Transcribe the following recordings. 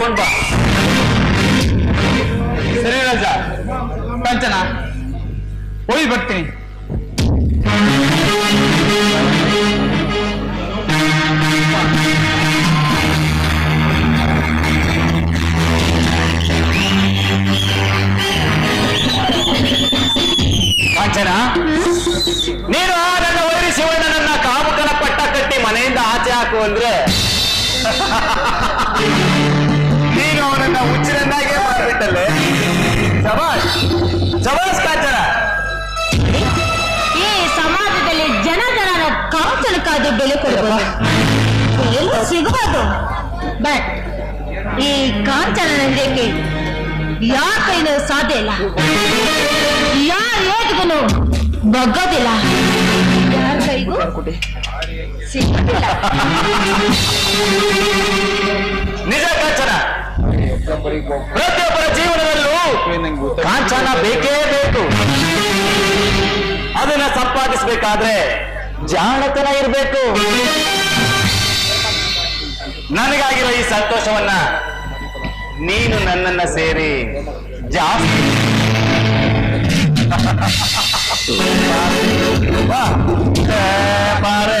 ಕರ್ಕೊಂಡು ಬಾ. ಸರಿ ರಾಜ. ಕಾಂಚನ ಹೋಗಿ ಬರ್ತೀನಿ. ಶಬಾಷ್ ಈ ಸಮಾಜದಲ್ಲಿ ಜನ ಜನರ ಕಾಂಚನಕ್ಕಾದ ಬೆಲೆ ಕೊಡಬಹುದು ಎಲ್ಲೂ ಸಿಗಬಹುದು ಬಟ್ ಈ ಕಾಂಚನ ಯಾರ್ ಯಾರ ಕೈನೂ ಸಾಧ್ಯ ಇಲ್ಲ. ಯಾರ ಏಟಿಗೂ ಬಗ್ಗೋದಿಲ್ಲ. ಯಾರ ಕೈಗೂ ಕಾಂಚನ ಪ್ರತಿಯೊಬ್ಬರ ಜೀವನದಲ್ಲೂ ಕಾಂಚನ ಬೇಕೇ ಬೇಕು. ಅದನ್ನ ಸಂಪಾದಿಸಬೇಕಾದ್ರೆ ಜಾಣತನ ಇರಬೇಕು. ನನಗಾಗಿರೋ ಈ ಸಂತೋಷವನ್ನ ನೀನು ನನ್ನನ್ನ ಸೇರಿ ಜಾಸ್ತಿ. ಬಾರೆ.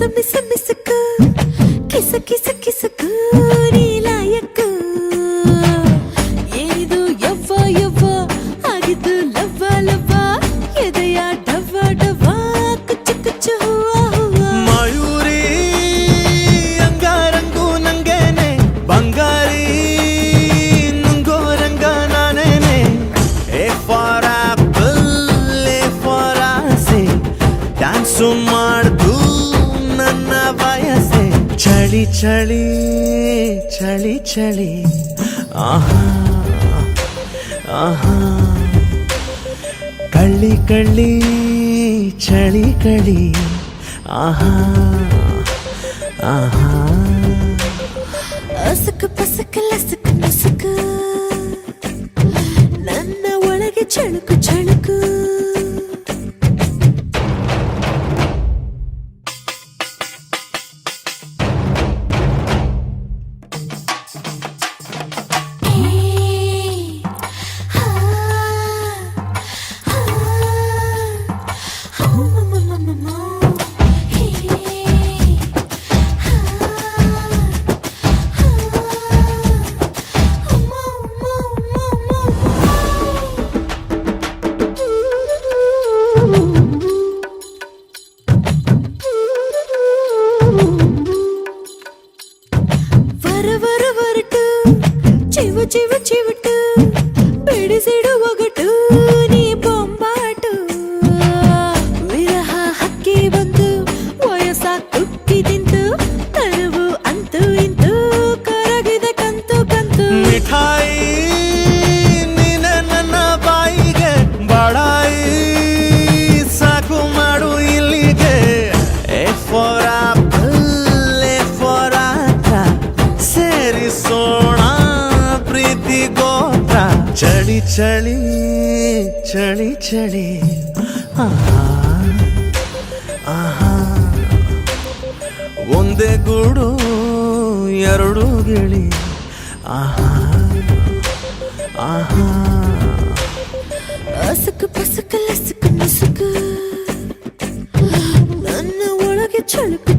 miss, miss. ಚಳಿ ಚಳಿ ಚಳಿ ಚಳಿ ಆಹಾ ಆಹಾ ಕಳ್ಳಿ ಕಳ್ಳಿ ಚಳಿ ಕಳಿ ಆಹಾ ಆಹಾ ಅಸಕ ಪಸಕ ಲಸಕ ಮುಸುಕ ನನ್ನ ಒಳಗೆ ಚಳುಕು ಚಳುಕು ಮಿಠಾಯಿ ನೀನೆ ನನ್ನ ಬಾಯಿಗೆ ಬಡಾಯಿ ಸಾಕು ಮಾಡು ಇಲ್ಲಿಗೆ. A for apple A for ಆತ ಪ್ರೀತಿ ಗೋತ್ರ. ಚಳಿ ಚಳಿ ಚಳಿ ಚಳಿ. ಆಹಾ. ಒಂದೇ ಗುಡು, ಎರಡು ಗಿಳಿ. ಆಹಾ ಆಹಾ ಅಸಕು ಪಸಕು ಲಸಕು ನಸುಕು ನನ್ನ ಒಳಗೆ ಚಳುಕು ಚಳುಕು